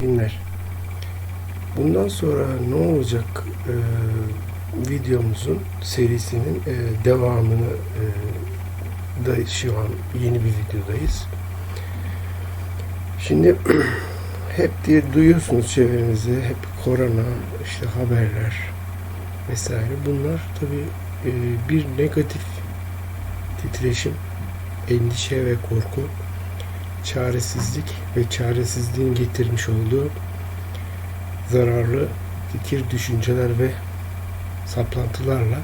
Günler. Bundan sonra ne olacak e, videomuzun serisinin e, devamını e, da şu an yeni bir videodayız. Şimdi hep diye duyuyorsunuz çevrenizi hep korona işte haberler vesaire bunlar tabi bir negatif titreşim endişe ve korku çaresizlik ve çaresizliğin getirmiş olduğu zararlı fikir, düşünceler ve saplantılarla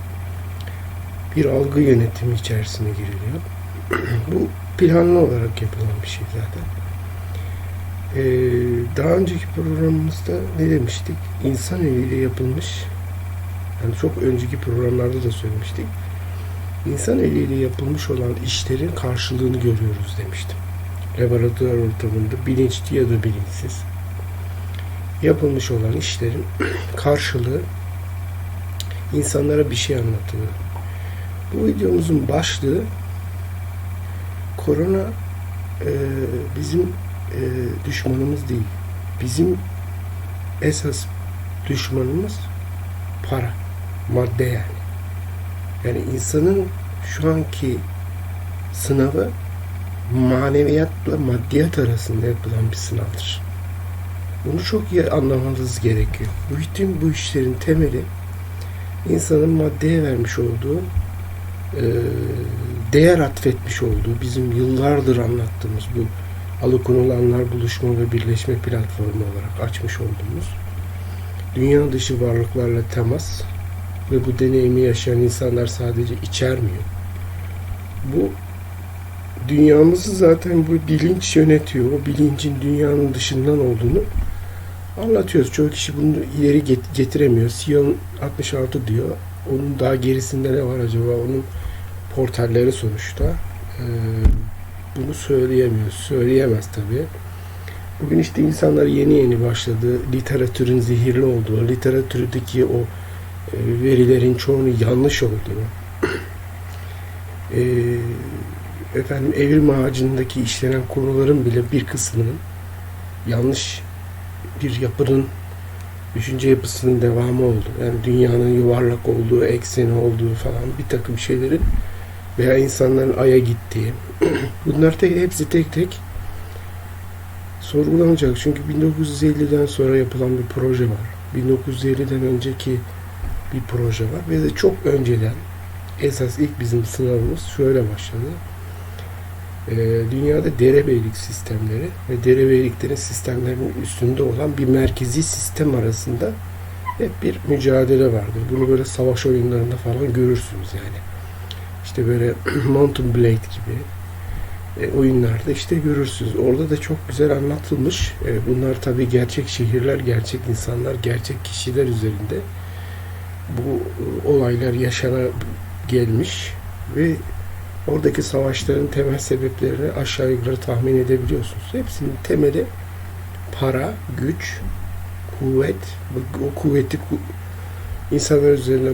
bir algı yönetimi içerisine giriliyor. Bu planlı olarak yapılan bir şey zaten. Ee, daha önceki programımızda ne demiştik? İnsan eliyle yapılmış, yani çok önceki programlarda da söylemiştik. İnsan eliyle yapılmış olan işlerin karşılığını görüyoruz demiştim laboratuvar ortamında bilinçli ya da bilinçsiz yapılmış olan işlerin karşılığı insanlara bir şey anlatıyor. Bu videomuzun başlığı korona e, bizim e, düşmanımız değil. Bizim esas düşmanımız para, madde yani. Yani insanın şu anki sınavı maneviyatla maddiyat arasında yapılan bir sınavdır. Bunu çok iyi anlamanız gerekiyor. Bütün bu işlerin temeli insanın maddeye vermiş olduğu e, değer atfetmiş olduğu bizim yıllardır anlattığımız bu alıkonulanlar buluşma ve birleşme platformu olarak açmış olduğumuz dünya dışı varlıklarla temas ve bu deneyimi yaşayan insanlar sadece içermiyor. Bu dünyamızı zaten bu bilinç yönetiyor. O bilincin dünyanın dışından olduğunu anlatıyoruz. Çoğu kişi bunu ileri getiremiyor. Sion 66 diyor. Onun daha gerisinde ne var acaba? Onun portalleri sonuçta. Ee, bunu söyleyemiyor. Söyleyemez tabii. Bugün işte insanlar yeni yeni başladı. Literatürün zehirli olduğu, literatürdeki o e, verilerin çoğunu yanlış olduğunu, e, efendim evrim ağacındaki işlenen konuların bile bir kısmının yanlış bir yapının düşünce yapısının devamı oldu. Yani dünyanın yuvarlak olduğu, ekseni olduğu falan bir takım şeylerin veya insanların aya gittiği bunlar tek, hepsi tek tek sorgulanacak. Çünkü 1950'den sonra yapılan bir proje var. 1950'den önceki bir proje var ve de çok önceden esas ilk bizim sınavımız şöyle başladı e, dünyada derebeylik sistemleri ve derebeyliklerin sistemlerinin üstünde olan bir merkezi sistem arasında hep bir mücadele vardır. Bunu böyle savaş oyunlarında falan görürsünüz yani. İşte böyle Mountain Blade gibi e, oyunlarda işte görürsünüz. Orada da çok güzel anlatılmış. E, bunlar tabii gerçek şehirler, gerçek insanlar, gerçek kişiler üzerinde bu e, olaylar yaşana gelmiş ve Oradaki savaşların temel sebeplerini aşağı yukarı tahmin edebiliyorsunuz. Hepsinin temeli para, güç, kuvvet. O kuvveti insanlar üzerine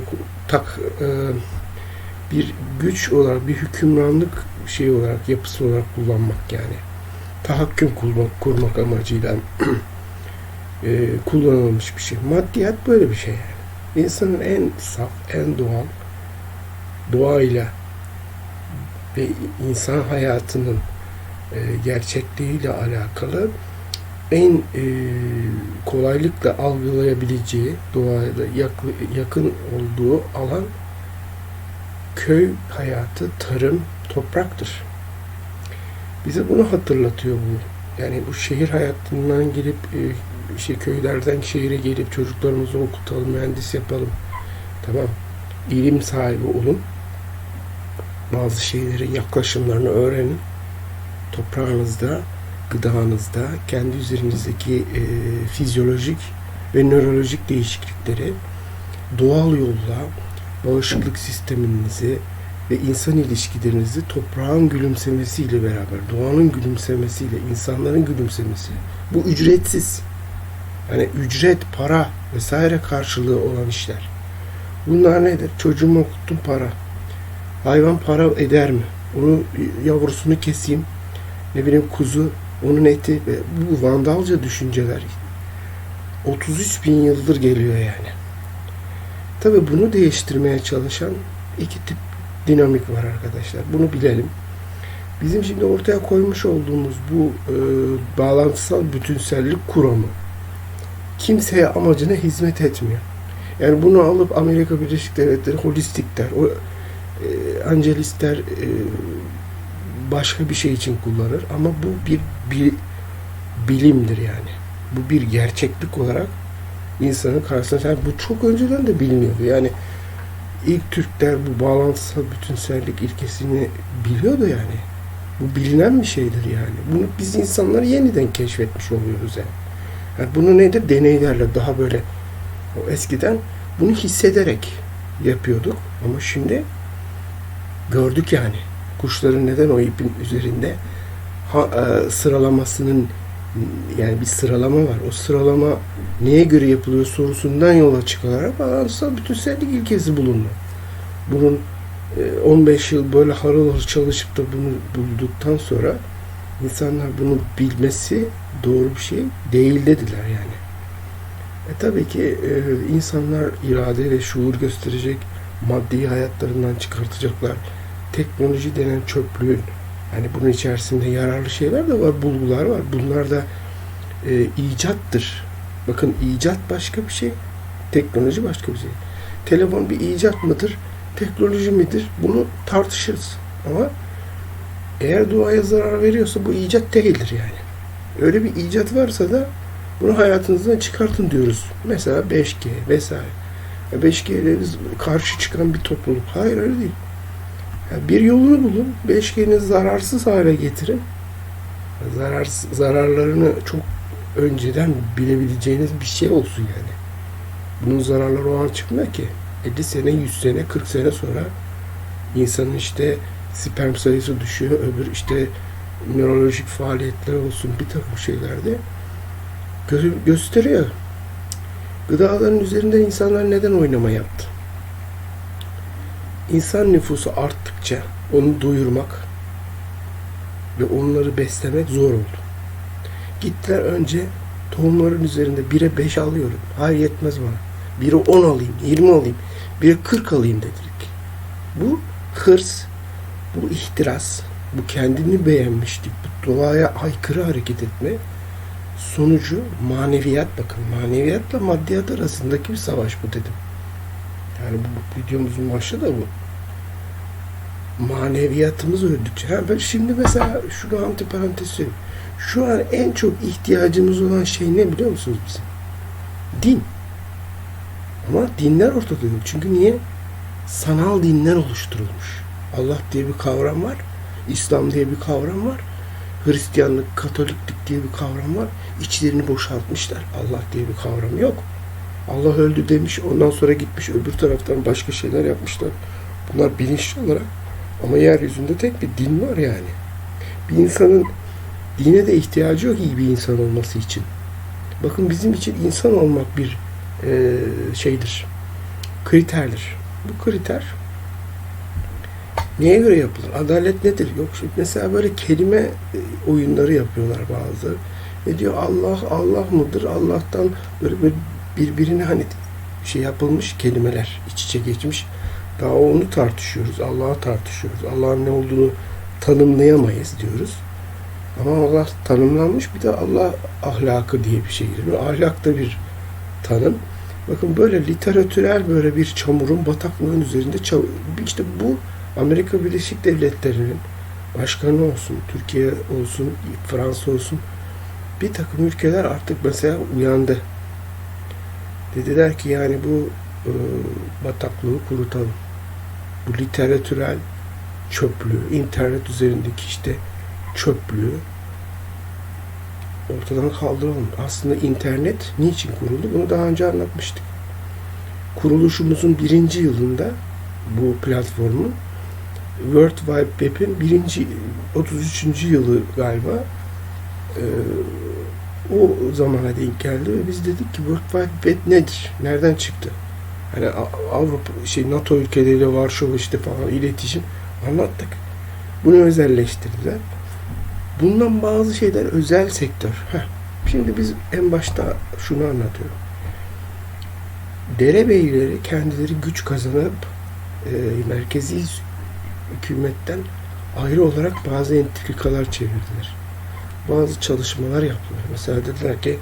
tak e, bir güç olarak, bir hükümranlık şey olarak, yapısı olarak kullanmak yani. Tahakküm kurmak, kurmak amacıyla e, kullanılmış bir şey. Maddiyat böyle bir şey yani. İnsanın en saf, en doğal doğayla ve insan hayatının e, gerçekliğiyle alakalı en e, kolaylıkla algılayabileceği doğayla yakın olduğu alan köy hayatı, tarım, topraktır. Bize bunu hatırlatıyor bu. Yani bu şehir hayatından gelip e, işte köylerden şehire gelip çocuklarımızı okutalım, mühendis yapalım. Tamam. İlim sahibi olun bazı şeylerin yaklaşımlarını öğrenin. Toprağınızda, gıdanızda, kendi üzerinizdeki e, fizyolojik ve nörolojik değişiklikleri doğal yolla bağışıklık sisteminizi ve insan ilişkilerinizi toprağın gülümsemesiyle beraber, doğanın gülümsemesiyle, insanların gülümsemesi. Bu ücretsiz. Yani ücret, para vesaire karşılığı olan işler. Bunlar nedir? Çocuğumu okuttum para. Hayvan para eder mi? Onu yavrusunu keseyim. Ne bileyim kuzu Onun eti ve bu vandalca düşünceler 33 bin yıldır geliyor yani. Tabi bunu değiştirmeye çalışan iki tip dinamik var arkadaşlar. Bunu bilelim. Bizim şimdi ortaya koymuş olduğumuz bu e, bağlantısal bütünsellik kuramı kimseye amacına hizmet etmiyor. Yani bunu alıp Amerika Birleşik Devletleri holistikler, o e, angelistler başka bir şey için kullanır ama bu bir, bir bilimdir yani. Bu bir gerçeklik olarak insanın karşısına yani bu çok önceden de biliniyordu. Yani ilk Türkler bu bağlantısal bütünsellik ilkesini biliyordu yani. Bu bilinen bir şeydir yani. Bunu biz insanları yeniden keşfetmiş oluyoruz yani. yani bunu nedir? Deneylerle daha böyle o eskiden bunu hissederek yapıyorduk ama şimdi gördük yani. Kuşların neden o ipin üzerinde ha, e, sıralamasının yani bir sıralama var. O sıralama neye göre yapılıyor sorusundan yola çıkılarak bağlantısal bütünsellik ilkesi bulundu. Bunun e, 15 yıl böyle harıl harıl çalışıp da bunu bulduktan sonra insanlar bunu bilmesi doğru bir şey değil dediler yani. E tabii ki e, insanlar irade ve şuur gösterecek, maddi hayatlarından çıkartacaklar. Teknoloji denen çöplüğün yani bunun içerisinde yararlı şeyler de var, bulgular var. Bunlar da e, icattır. Bakın icat başka bir şey, teknoloji başka bir şey. Telefon bir icat mıdır, teknoloji midir? Bunu tartışırız. Ama eğer doğaya zarar veriyorsa bu icat değildir yani. Öyle bir icat varsa da bunu hayatınızdan çıkartın diyoruz. Mesela 5G vesaire. 5G'ye biz karşı çıkan bir topluluk. Hayır öyle değil. Yani bir yolunu bulun. 5G'ni zararsız hale getirin. Zarar, zararlarını çok önceden bilebileceğiniz bir şey olsun yani. Bunun zararları o an çıkmıyor ki. 50 sene, 100 sene, 40 sene sonra insanın işte sperm sayısı düşüyor. Öbür işte nörolojik faaliyetler olsun bir takım şeylerde gö- gösteriyor. Gıdaların üzerinde insanlar neden oynama yaptı? İnsan nüfusu arttıkça onu doyurmak ve onları beslemek zor oldu. Gittiler önce tohumların üzerinde 1'e 5 alıyorum. Hayır yetmez bana. 1'e 10 alayım, 20 alayım, 1'e 40 alayım dedik. Bu hırs, bu ihtiras, bu kendini beğenmişlik, bu doğaya aykırı hareket etme sonucu maneviyat bakın. Maneviyatla maddiyat arasındaki bir savaş bu dedim. Yani bu videomuzun başı da bu. Maneviyatımız öldükçe. Ha ben şimdi mesela şunu antiparantez söyleyeyim. Şu an en çok ihtiyacımız olan şey ne biliyor musunuz bizim? Din. Ama dinler ortada yok. Çünkü niye? Sanal dinler oluşturulmuş. Allah diye bir kavram var. İslam diye bir kavram var. Hristiyanlık, Katoliklik diye bir kavram var. İçlerini boşaltmışlar. Allah diye bir kavram yok. Allah öldü demiş. Ondan sonra gitmiş öbür taraftan başka şeyler yapmışlar. Bunlar bilinçli olarak. Ama yeryüzünde tek bir din var yani. Bir insanın dine de ihtiyacı yok iyi bir insan olması için. Bakın bizim için insan olmak bir e, şeydir. Kriterdir. Bu kriter neye göre yapılır? Adalet nedir? Yok mesela böyle kelime e, oyunları yapıyorlar bazı. Ve diyor Allah Allah mıdır? Allah'tan böyle, böyle birbirine hani şey yapılmış kelimeler iç içe geçmiş. Daha onu tartışıyoruz. Allah'ı tartışıyoruz. Allah'ın ne olduğunu tanımlayamayız diyoruz. Ama Allah tanımlanmış bir de Allah ahlakı diye bir şey giriyor. Ahlak da bir tanım. Bakın böyle literatürel böyle bir çamurun bataklığın üzerinde çam- işte bu Amerika Birleşik Devletleri'nin başkanı olsun, Türkiye olsun, Fransa olsun bir takım ülkeler artık mesela uyandı. Dediler ki yani bu e, bataklığı kurutalım. Bu literatürel çöplüğü, internet üzerindeki işte çöplüğü ortadan kaldıralım. Aslında internet niçin kuruldu? Bunu daha önce anlatmıştık. Kuruluşumuzun birinci yılında bu platformun World Wide Web'in birinci 33. yılı galiba ee, o zamana denk geldi ve biz dedik ki World Wide Web nedir? Nereden çıktı? Hani Avrupa şey NATO ülkeleriyle Varşova işte falan iletişim anlattık. Bunu özelleştirdiler. Bundan bazı şeyler özel sektör. Heh. Şimdi biz en başta şunu anlatıyorum. Derebeyleri kendileri güç kazanıp e, merkezi hükümetten ayrı olarak bazı entrikalar çevirdiler. Bazı çalışmalar yaptılar. Mesela dediler ki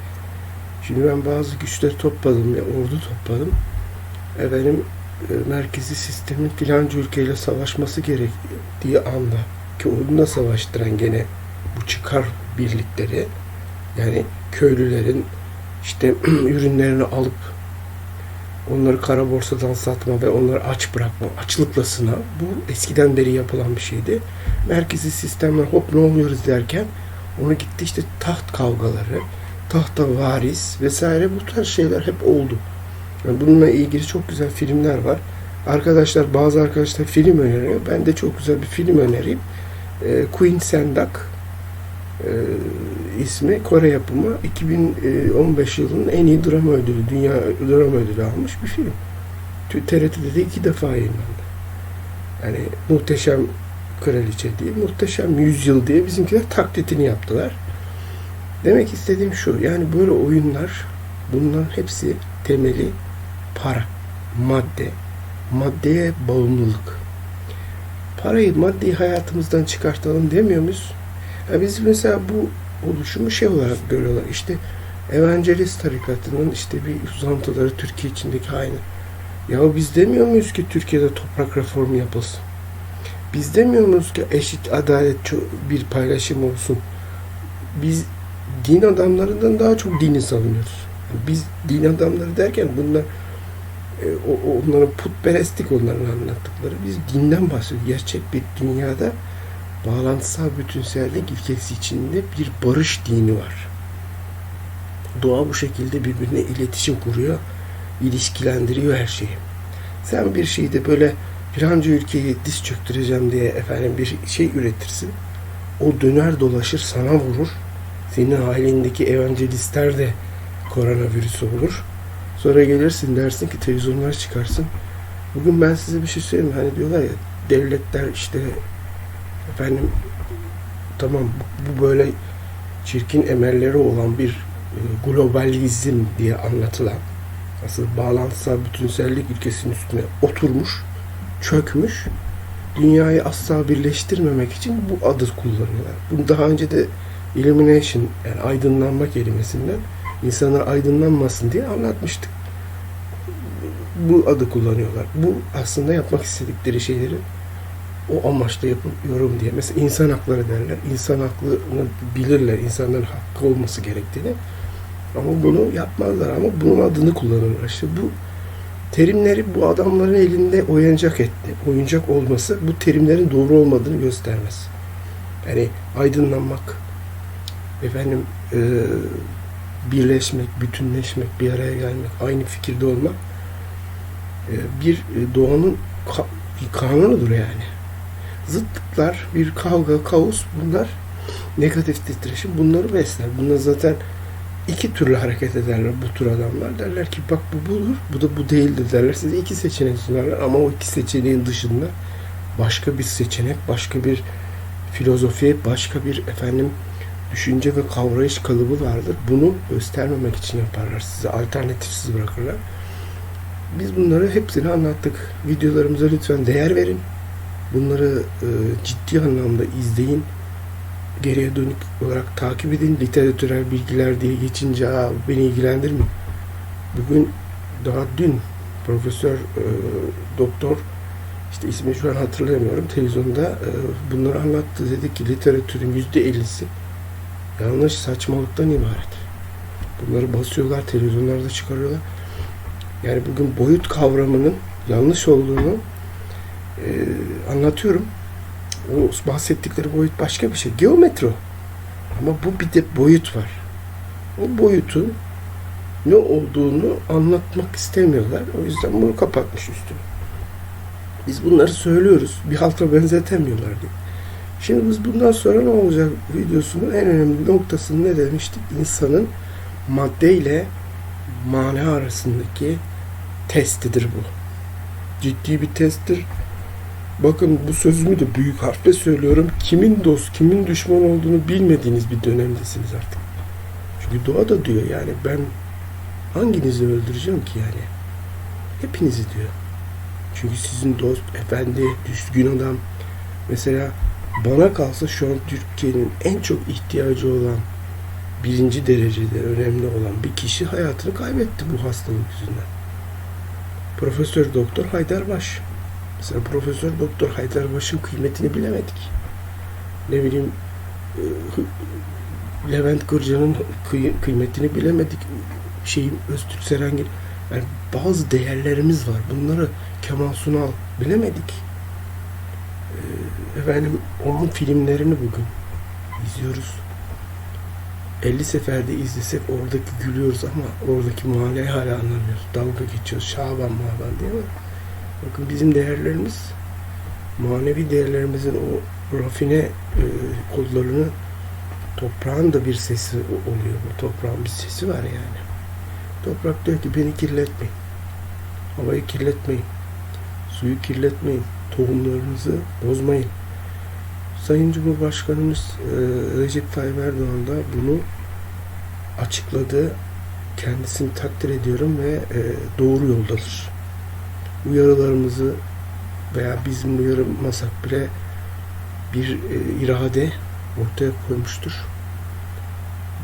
şimdi ben bazı güçleri topladım ya ordu topladım. Efendim e, merkezi sistemin filanca ülkeyle savaşması gerektiği anda ki onunla savaştıran gene bu çıkar birlikleri yani köylülerin işte ürünlerini alıp onları kara borsadan satma ve onları aç bırakma, açlıkla sınav. Bu eskiden beri yapılan bir şeydi. Merkezi sistemler hop ne oluyoruz derken onu gitti işte taht kavgaları, tahta varis vesaire bu tarz şeyler hep oldu. Yani bununla ilgili çok güzel filmler var. Arkadaşlar bazı arkadaşlar film öneriyor. Ben de çok güzel bir film önereyim. Ee, Queen Sendak e, ismi Kore yapımı 2015 yılının en iyi drama ödülü, dünya drama ödülü almış bir film. TRT'de de iki defa yayınlandı. Yani muhteşem kraliçe diye, muhteşem yüzyıl diye bizimkiler taklitini yaptılar. Demek istediğim şu, yani böyle oyunlar bunların hepsi temeli para, madde, maddeye bağımlılık. Parayı, maddeyi hayatımızdan çıkartalım demiyor muyuz? Ya biz mesela bu oluşumu şey olarak görüyorlar. İşte Evangelist tarikatının işte bir uzantıları Türkiye içindeki aynı. Ya biz demiyor muyuz ki Türkiye'de toprak reformu yapılsın? Biz demiyor muyuz ki eşit adalet bir paylaşım olsun? Biz din adamlarından daha çok dini savunuyoruz. Biz din adamları derken bunlar e, onların putperestlik onların anlattıkları. Biz dinden bahsediyoruz. Gerçek bir dünyada bağlantısal bütünsellik ilkesi içinde bir barış dini var. Doğa bu şekilde birbirine iletişim kuruyor, ilişkilendiriyor her şeyi. Sen bir şeyde böyle filanca ülkeyi diz çöktüreceğim diye efendim bir şey üretirsin. O döner dolaşır sana vurur. Senin ailendeki evangelistler de koronavirüs olur. Sonra gelirsin dersin ki televizyonlara çıkarsın. Bugün ben size bir şey söyleyeyim. Hani diyorlar ya devletler işte efendim tamam bu, bu böyle çirkin emelleri olan bir e, globalizm diye anlatılan asıl bağlantısal bütünsellik ülkesinin üstüne oturmuş, çökmüş, dünyayı asla birleştirmemek için bu adı kullanıyorlar. Bunu daha önce de illumination yani aydınlanma kelimesinden insanlar aydınlanmasın diye anlatmıştık. Bu adı kullanıyorlar. Bu aslında yapmak istedikleri şeyleri o amaçla yapıyorum diye. Mesela insan hakları derler. İnsan hakkını bilirler. İnsanların hakkı olması gerektiğini. Ama bunu yapmazlar. Ama bunun adını kullanırlar. İşte bu terimleri bu adamların elinde oyuncak etti. Oyuncak olması bu terimlerin doğru olmadığını göstermez. Yani aydınlanmak, efendim e, birleşmek, bütünleşmek, bir araya gelmek, aynı fikirde olmak e, bir e, doğanın ka bir kanunudur yani zıtlıklar, bir kavga, kaos bunlar negatif titreşim bunları besler. Bunlar zaten iki türlü hareket ederler bu tür adamlar. Derler ki bak bu budur, bu da bu değildir derler. Size iki seçenek sunarlar ama o iki seçeneğin dışında başka bir seçenek, başka bir filozofi, başka bir efendim düşünce ve kavrayış kalıbı vardır. Bunu göstermemek için yaparlar. Size alternatifsiz bırakırlar. Biz bunları hepsini anlattık. Videolarımıza lütfen değer verin. Bunları e, ciddi anlamda izleyin. Geriye dönük olarak takip edin. Literatürel bilgiler diye geçince Aa, beni ilgilendirmiyor. Bugün daha dün profesör e, doktor işte ismi şu an hatırlayamıyorum televizyonda e, bunları anlattı. Dedi ki literatürün yüzde ellisi yanlış saçmalıktan ibaret. Bunları basıyorlar, televizyonlarda çıkarıyorlar. Yani bugün boyut kavramının yanlış olduğunu e, anlatıyorum. O bahsettikleri boyut başka bir şey. Geometri Ama bu bir de boyut var. O boyutun ne olduğunu anlatmak istemiyorlar. O yüzden bunu kapatmış üstüne. Biz bunları söylüyoruz. Bir halka benzetemiyorlar diye. Şimdi biz bundan sonra ne olacak videosunun en önemli noktasını ne demiştik? İnsanın madde ile mana arasındaki testidir bu. Ciddi bir testtir bakın bu sözümü de büyük harfle söylüyorum. Kimin dost, kimin düşman olduğunu bilmediğiniz bir dönemdesiniz artık. Çünkü doğa da diyor yani ben hanginizi öldüreceğim ki yani? Hepinizi diyor. Çünkü sizin dost, efendi, düzgün adam. Mesela bana kalsa şu an Türkiye'nin en çok ihtiyacı olan birinci derecede önemli olan bir kişi hayatını kaybetti bu hastalık yüzünden. Profesör Doktor Haydarbaş. Mesela Profesör Doktor Haydarbaş'ın kıymetini bilemedik. Ne bileyim e, Levent Kırca'nın kıy- kıymetini bilemedik. Şeyim Öztürk Serengil. Yani bazı değerlerimiz var. Bunları Kemal Sunal bilemedik. Ee, efendim onun filmlerini bugün izliyoruz. 50 seferde izlesek oradaki gülüyoruz ama oradaki manayı hala anlamıyoruz. Dalga geçiyoruz. Şaban Maban diye ama bakın bizim değerlerimiz manevi değerlerimizin o rafine e, kodlarını toprağın da bir sesi oluyor. Bu toprağın bir sesi var yani. Toprak diyor ki beni kirletmeyin. Havayı kirletmeyin. Suyu kirletmeyin. Tohumlarınızı bozmayın. Sayın Cumhurbaşkanımız e, Recep Tayyip Erdoğan da bunu açıkladı. Kendisini takdir ediyorum ve e, doğru yoldadır. Uyarılarımızı veya bizim uyarmasak bile bir e, irade ortaya koymuştur.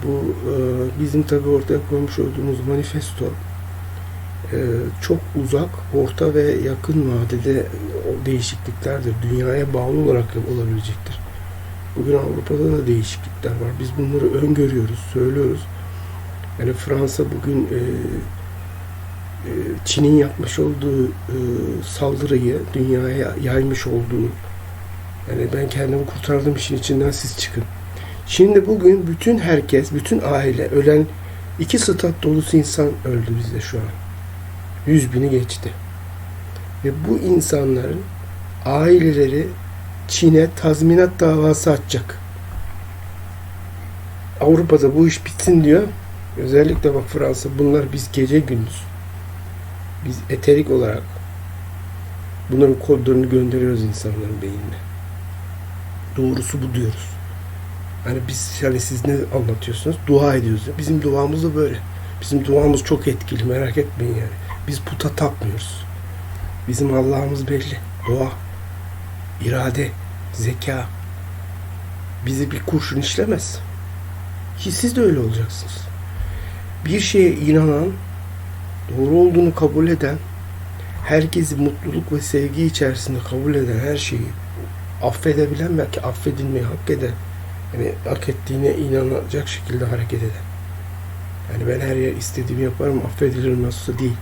Bu e, bizim tabi ortaya koymuş olduğumuz manifesto e, çok uzak, orta ve yakın vadede değişikliklerdir. Dünyaya bağlı olarak olabilecektir. Bugün Avrupa'da da değişiklikler var. Biz bunları öngörüyoruz, söylüyoruz. Yani Fransa bugün e, Çin'in yapmış olduğu e, saldırıyı dünyaya yaymış olduğu yani ben kendimi kurtardım işin içinden siz çıkın. Şimdi bugün bütün herkes, bütün aile ölen iki stat dolusu insan öldü bizde şu an. Yüz bini geçti. Ve bu insanların aileleri Çin'e tazminat davası açacak. Avrupa'da bu iş bitsin diyor. Özellikle bak Fransa bunlar biz gece gündüz. Biz eterik olarak bunların kodlarını gönderiyoruz insanların beynine. Doğrusu bu diyoruz. Hani biz yani siz ne anlatıyorsunuz? Dua ediyoruz. Bizim duamız da böyle. Bizim duamız çok etkili merak etmeyin yani. Biz puta tapmıyoruz. Bizim Allah'ımız belli. Doğa, irade, zeka. Bizi bir kurşun işlemez. Ki siz de öyle olacaksınız. Bir şeye inanan, doğru olduğunu kabul eden, herkesi mutluluk ve sevgi içerisinde kabul eden her şeyi affedebilen belki affedilmeyi hak eden yani hak ettiğine inanacak şekilde hareket eden. Yani ben her yer istediğimi yaparım, affedilirim nasılsa değil.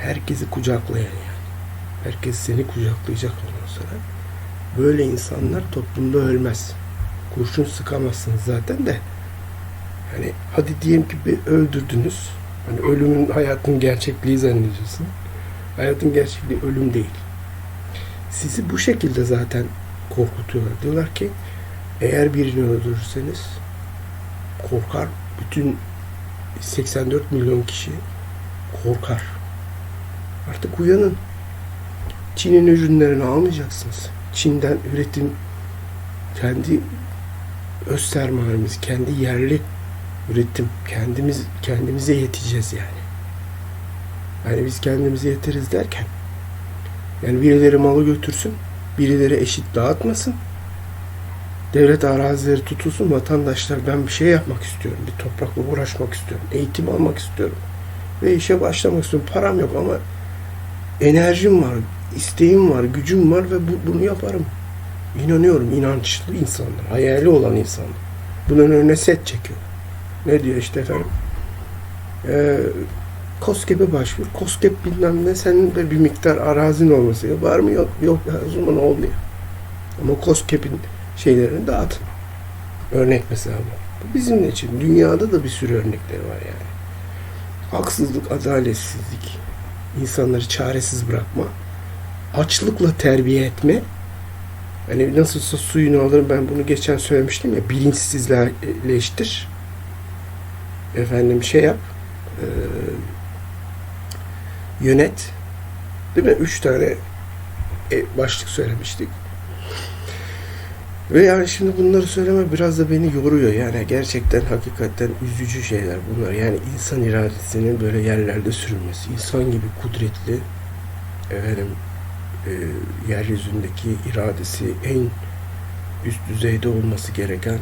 Herkesi kucaklayan yani. Herkes seni kucaklayacak ondan sonra. Böyle insanlar toplumda ölmez. Kurşun sıkamazsınız zaten de. Hani hadi diyelim ki bir öldürdünüz. Hani ölümün hayatın gerçekliği zannediyorsun. Hayatın gerçekliği ölüm değil. Sizi bu şekilde zaten korkutuyorlar. Diyorlar ki eğer birini öldürürseniz korkar. Bütün 84 milyon kişi korkar. Artık uyanın. Çin'in ürünlerini almayacaksınız. Çin'den üretim kendi öz sermayemiz, kendi yerli üretim, kendimiz kendimize yeteceğiz yani. Yani biz kendimize yeteriz derken yani birileri malı götürsün, birileri eşit dağıtmasın. Devlet arazileri tutulsun, vatandaşlar ben bir şey yapmak istiyorum, bir toprakla uğraşmak istiyorum, eğitim almak istiyorum ve işe başlamak istiyorum. Param yok ama enerjim var, isteğim var, gücüm var ve bu, bunu yaparım. İnanıyorum, inançlı insanlar, hayali olan insanlar. Bunun önüne set çekiyor. Ne diyor işte efendim? Ee, KOSGEB'e başvur. KOSGEB bilmem ne senin de bir miktar arazin olması. Ya var mı yok? Yok ya o zaman olmuyor. Ama KOSGEB'in şeylerini dağıtın. Örnek mesela bu. Bu bizim için. Dünyada da bir sürü örnekleri var yani. Haksızlık, adaletsizlik, insanları çaresiz bırakma, açlıkla terbiye etme. Hani nasılsa suyunu alırım ben bunu geçen söylemiştim ya bilinçsizleştir. Efendim şey yap. E, yönet. Değil mi? Üç tane e, başlık söylemiştik. Ve yani şimdi bunları söyleme biraz da beni yoruyor. Yani gerçekten hakikaten üzücü şeyler bunlar. Yani insan iradesinin böyle yerlerde sürünmesi. insan gibi kudretli efendim e, yeryüzündeki iradesi en üst düzeyde olması gereken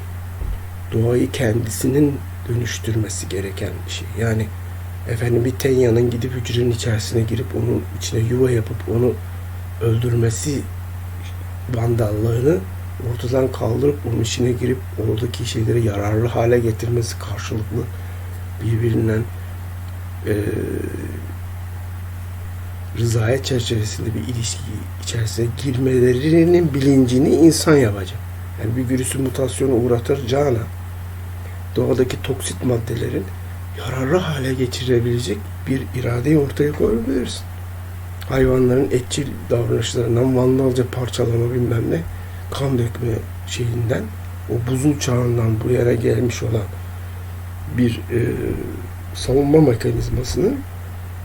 doğayı kendisinin dönüştürmesi gereken bir şey. Yani efendim bir tenyanın gidip hücrenin içerisine girip onun içine yuva yapıp onu öldürmesi vandallığını ortadan kaldırıp onun içine girip oradaki şeyleri yararlı hale getirmesi karşılıklı birbirinden eee rızayet çerçevesinde bir ilişki içerisine girmelerinin bilincini insan yapacak. Yani bir virüsü mutasyona uğratacağına doğadaki toksit maddelerin yararlı hale getirebilecek bir iradeyi ortaya koyabilirsin. Hayvanların etçil davranışlarından vandalca parçalama bilmem ne kan dökme şeyinden o buzul çağından bu yere gelmiş olan bir e, savunma mekanizmasının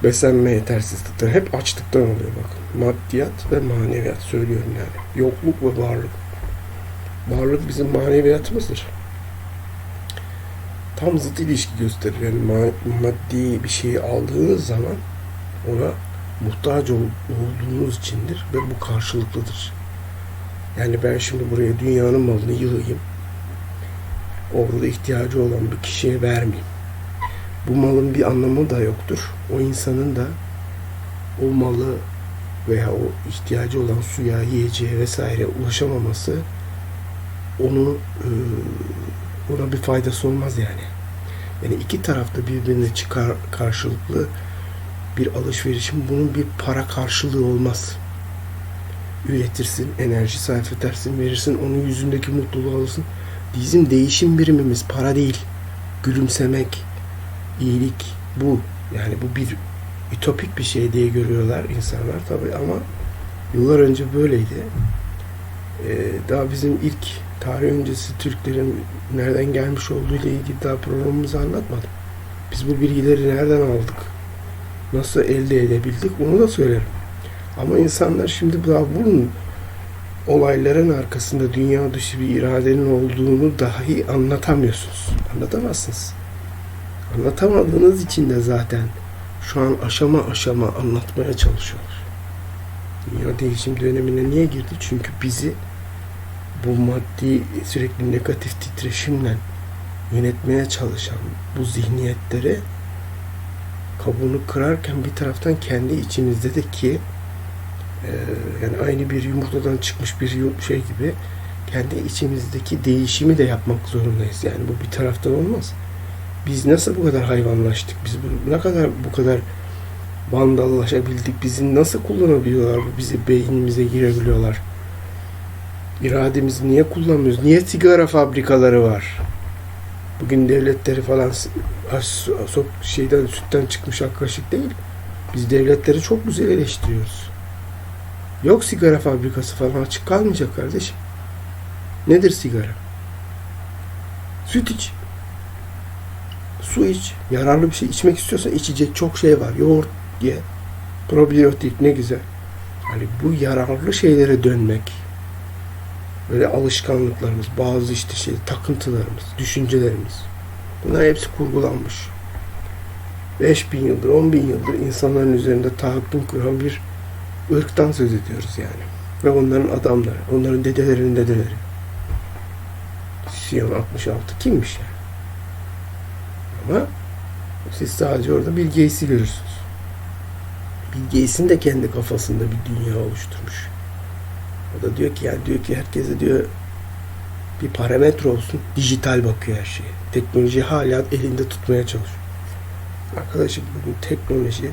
beslenme yetersizlikten hep açlıktan oluyor bakın. Maddiyat ve maneviyat söylüyorum yani. Yokluk ve varlık. Varlık bizim maneviyatımızdır. Tam zıt ilişki gösterir. Yani ma- maddi bir şeyi aldığınız zaman ona muhtaç ol- olduğunuz içindir ve bu karşılıklıdır. Yani ben şimdi buraya dünyanın malını yığayım. Orada ihtiyacı olan bir kişiye vermeyeyim. Bu malın bir anlamı da yoktur. O insanın da o malı veya o ihtiyacı olan suya, yiyeceğe vesaire ulaşamaması onu ona bir faydası olmaz yani. Yani iki tarafta birbirine çıkar karşılıklı bir alışverişin bunun bir para karşılığı olmaz. Üretirsin, enerji sarf edersin, verirsin, onun yüzündeki mutluluğu alırsın. Bizim değişim birimimiz para değil. Gülümsemek, iyilik bu. Yani bu bir ütopik bir şey diye görüyorlar insanlar tabii ama yıllar önce böyleydi. Ee, daha bizim ilk tarih öncesi Türklerin nereden gelmiş olduğu ile ilgili daha programımızı anlatmadım. Biz bu bilgileri nereden aldık? Nasıl elde edebildik? Onu da söylerim. Ama insanlar şimdi daha bunun olayların arkasında dünya dışı bir iradenin olduğunu dahi anlatamıyorsunuz. Anlatamazsınız. Anlatamadığınız için de zaten şu an aşama aşama anlatmaya çalışıyorlar. Dünya değişim dönemine niye girdi? Çünkü bizi bu maddi sürekli negatif titreşimle yönetmeye çalışan bu zihniyetlere kabuğunu kırarken bir taraftan kendi içimizde de ki e, yani aynı bir yumurtadan çıkmış bir şey gibi kendi içimizdeki değişimi de yapmak zorundayız. Yani bu bir taraftan olmaz. Biz nasıl bu kadar hayvanlaştık? Biz bu, ne kadar bu kadar vandallaşabildik? Bizi nasıl kullanabiliyorlar? Bizi beynimize girebiliyorlar. İrademizi niye kullanmıyoruz? Niye sigara fabrikaları var? Bugün devletleri falan s- as- as- şeyden sütten çıkmış ak kaşık değil. Biz devletleri çok güzel eleştiriyoruz. Yok sigara fabrikası falan açık kalmayacak kardeşim. Nedir sigara? Süt iç. Su iç. Yararlı bir şey içmek istiyorsan içecek çok şey var. Yoğurt ye. Probiyotik ne güzel. Hani bu yararlı şeylere dönmek. Böyle alışkanlıklarımız, bazı işte şey takıntılarımız, düşüncelerimiz. Bunlar hepsi kurgulanmış. 5000 yıldır, 10 bin yıldır insanların üzerinde tahakküm kuran bir ırktan söz ediyoruz yani. Ve onların adamları, onların dedelerinin dedeleri. Siyon 66 kimmiş yani? Ama siz sadece orada Bill Gates'i görürsünüz. Bill de kendi kafasında bir dünya oluşturmuş. O da diyor ki yani diyor ki herkese diyor bir parametre olsun. Dijital bakıyor her şeye. Teknoloji hala elinde tutmaya çalışıyor. Arkadaşım bugün teknoloji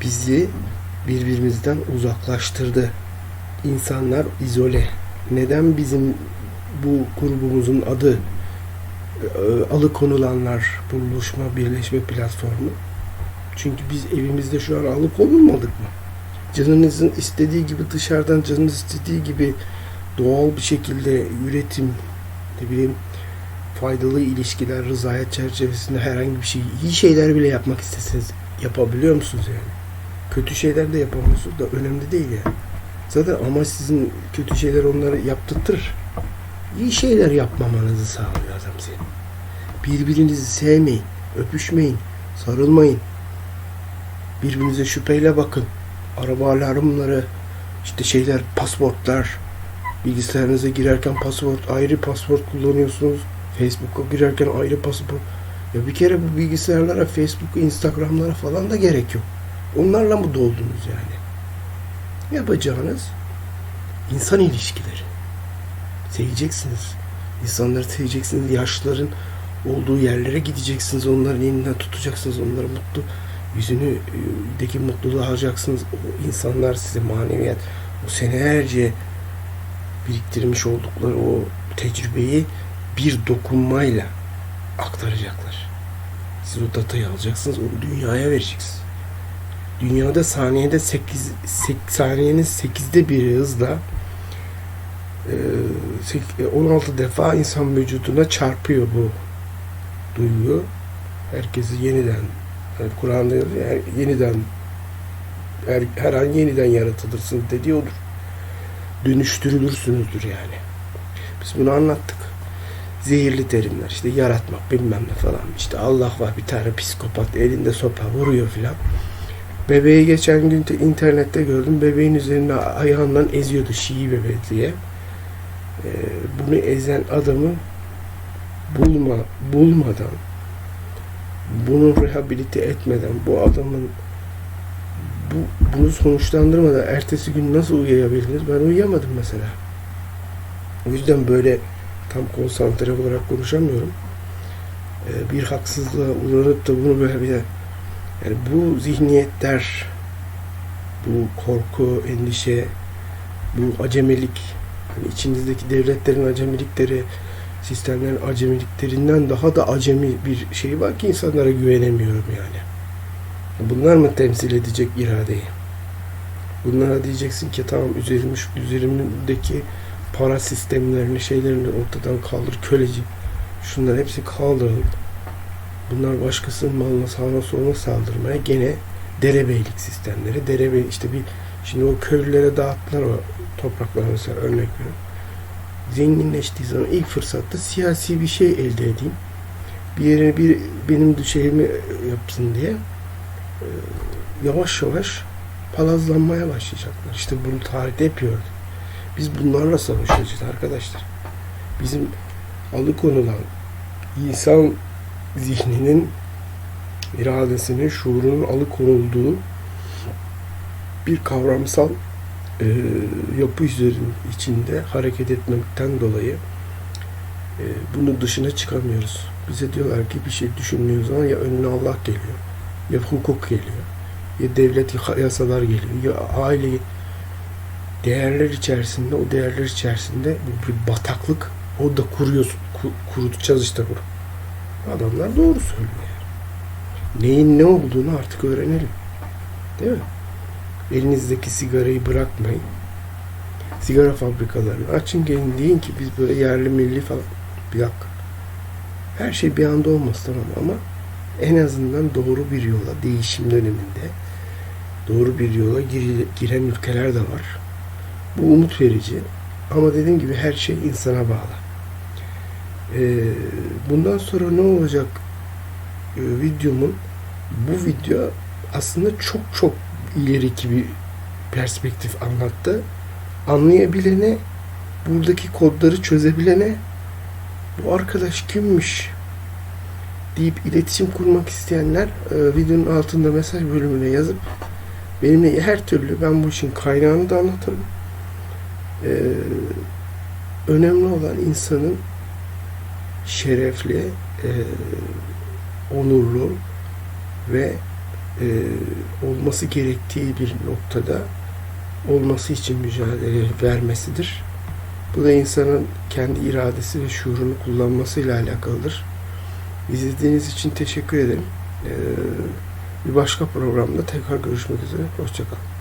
bizi birbirimizden uzaklaştırdı. İnsanlar izole. Neden bizim bu grubumuzun adı e, alıkonulanlar buluşma birleşme platformu? Çünkü biz evimizde şu an alıkonulmadık mı? Canınızın istediği gibi dışarıdan canınız istediği gibi doğal bir şekilde üretim ne bileyim faydalı ilişkiler, rızayet çerçevesinde herhangi bir şey, iyi şeyler bile yapmak isteseniz yapabiliyor musunuz yani? Kötü şeyler de yapamıyorsunuz da önemli değil yani. Zaten ama sizin kötü şeyler onları yaptırtır. İyi şeyler yapmamanızı sağlıyor adam senin. Birbirinizi sevmeyin, öpüşmeyin, sarılmayın. Birbirinize şüpheyle bakın. Araba alarmları, işte şeyler, pasportlar, bilgisayarınıza girerken pasport, ayrı pasport kullanıyorsunuz. Facebook'a girerken ayrı pasport. Ya bir kere bu bilgisayarlara, Facebook'a, Instagram'lara falan da gerek yok. Onlarla mı doldunuz yani? Yapacağınız insan ilişkileri. Seveceksiniz. İnsanları seveceksiniz. Yaşlıların olduğu yerlere gideceksiniz. Onların elinden tutacaksınız. Onları mutlu yüzünü e, deki mutluluğu alacaksınız. O insanlar size maneviyat, o senelerce biriktirmiş oldukları o tecrübeyi bir dokunmayla aktaracaklar. Siz o datayı alacaksınız, onu dünyaya vereceksiniz. Dünyada saniyede 8, 8 saniyenin 8'de bir hızla e, sek- 16 defa insan vücuduna çarpıyor bu duygu. Herkesi yeniden yani Kur'an'da ya, yeniden her, her an yeniden yaratılırsınız dediği odur. Dönüştürülürsünüzdür yani. Biz bunu anlattık. Zehirli terimler işte yaratmak bilmem ne falan. İşte Allah var bir tane psikopat elinde sopa vuruyor filan. Bebeği geçen gün te- internette gördüm. Bebeğin üzerine ayağından eziyordu Şii bebeği diye. Ee, bunu ezen adamı bulma bulmadan bunu rehabilite etmeden bu adamın bu, bunu sonuçlandırmadan ertesi gün nasıl uyuyabildiniz? Ben uyuyamadım mesela. O yüzden böyle tam konsantre olarak konuşamıyorum. Ee, bir haksızlığa uğranıp da bunu böyle bir de yani bu zihniyetler bu korku, endişe, bu acemilik hani içinizdeki devletlerin acemilikleri sistemlerin acemiliklerinden daha da acemi bir şey var ki insanlara güvenemiyorum yani. Bunlar mı temsil edecek iradeyi? Bunlara diyeceksin ki tamam üzerimmiş, üzerimdeki para sistemlerini, şeylerini ortadan kaldır, köleci. Şunlar hepsi kaldırın. Bunlar başkasının malına sağına soluna saldırmaya gene derebeylik sistemleri. Derebey işte bir şimdi o köylülere dağıttılar o toprakları mesela örnek veriyorum zenginleştiği zaman ilk fırsatta siyasi bir şey elde edeyim. Bir yere bir benim düşeyimi yapsın diye e, yavaş yavaş palazlanmaya başlayacaklar. İşte bunu tarihte hep gördük. Biz bunlarla savaşacağız arkadaşlar. Bizim alıkonulan insan zihninin iradesinin, şuurunun alıkonulduğu bir kavramsal e, yapı üzerinin içinde hareket etmekten dolayı e, bunun dışına çıkamıyoruz. Bize diyorlar ki bir şey düşündüğün zaman ya önüne Allah geliyor, ya hukuk geliyor, ya devlet yasalar geliyor, ya aile değerler içerisinde, o değerler içerisinde bir bataklık. O da kuruyorsun, ku- kurutacağız işte bunu. Adamlar doğru söylüyor. Neyin ne olduğunu artık öğrenelim. Değil mi? Elinizdeki sigarayı bırakmayın. Sigara fabrikalarını açın gelin deyin ki biz böyle yerli milli falan. Dakika. Her şey bir anda olmaz tamam ama en azından doğru bir yola değişim döneminde doğru bir yola gir- giren ülkeler de var. Bu umut verici. Ama dediğim gibi her şey insana bağlı. Ee, bundan sonra ne olacak ee, videomun bu video aslında çok çok ileriki bir perspektif anlattı. Anlayabilene, buradaki kodları çözebilene bu arkadaş kimmiş deyip iletişim kurmak isteyenler e, videonun altında mesaj bölümüne yazıp benimle her türlü ben bu işin kaynağını da anlatırım. E, önemli olan insanın şerefli, e, onurlu ve e, olması gerektiği bir noktada olması için mücadele vermesidir. Bu da insanın kendi iradesi ve şuurunu kullanmasıyla alakalıdır. İzlediğiniz için teşekkür ederim. Ee, bir başka programda tekrar görüşmek üzere. Hoşçakalın.